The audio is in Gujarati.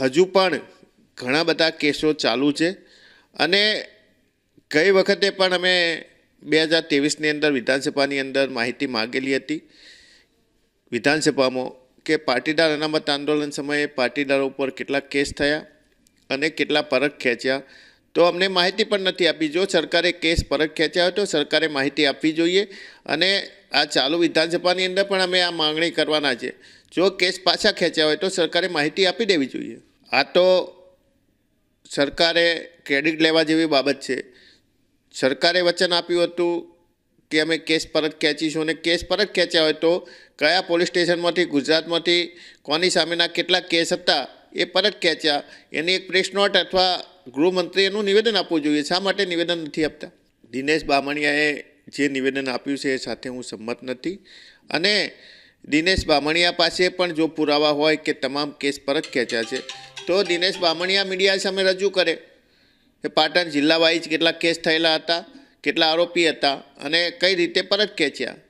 હજુ પણ ઘણા બધા કેસો ચાલુ છે. અને ગઈ વખતે પણ અમે બે હજાર ત્રેવીસની અંદર વિધાનસભાની અંદર માહિતી માગેલી હતી. વિધાનસભામાં કે પાટીદાર અનામત આંદોલન સમયે પાટીદારો ઉપર કેટલા કેસ થયા અને કેટલા પરખ ખેંચ્યા તો અમને માહિતી પણ નથી આપી. જો સરકારે કેસ પરત ખેંચ્યા હોય તો સરકારે માહિતી આપવી જોઈએ અને આ ચાલુ વિધાનસભાની અંદર પણ અમે આ માંગણી કરવાના છે. જો કેસ પાછા ખેંચ્યા હોય તો સરકારે માહિતી આપી દેવી જોઈએ. આ તો સરકારે ક્રેડિટ લેવા જેવી બાબત છે. સરકારે વચન આપ્યું હતું કે અમે કેસ પરત ખેંચીશું અને કેસ પરત ખેંચ્યા હોય તો કયા પોલીસ સ્ટેશનમાંથી, ગુજરાતમાંથી, કોની સામેના કેટલા કેસ હતા એ પરત ખેંચ્યા. એની એક પ્રેસ નોટ અથવા ગૃહમંત્રી એનું નિવેદન આપવું જોઈએ. શા માટે નિવેદન નથી આપતા? દિનેશ બામણિયાએ જે નિવેદન આપ્યું છે એ સાથે હું સંમત નથી. અને દિનેશ બામણિયા પાસે પણ જો પુરાવા હોય કે તમામ કેસ પરત ખેંચ્યા છે તો દિનેશ બામણિયા મીડિયા સામે રજૂ કરે કે પાટણ જિલ્લા વાઇઝ કેટલા કેસ થયેલા હતા, કેટલા આરોપી હતા અને કઈ રીતે પરત ખેંચ્યા.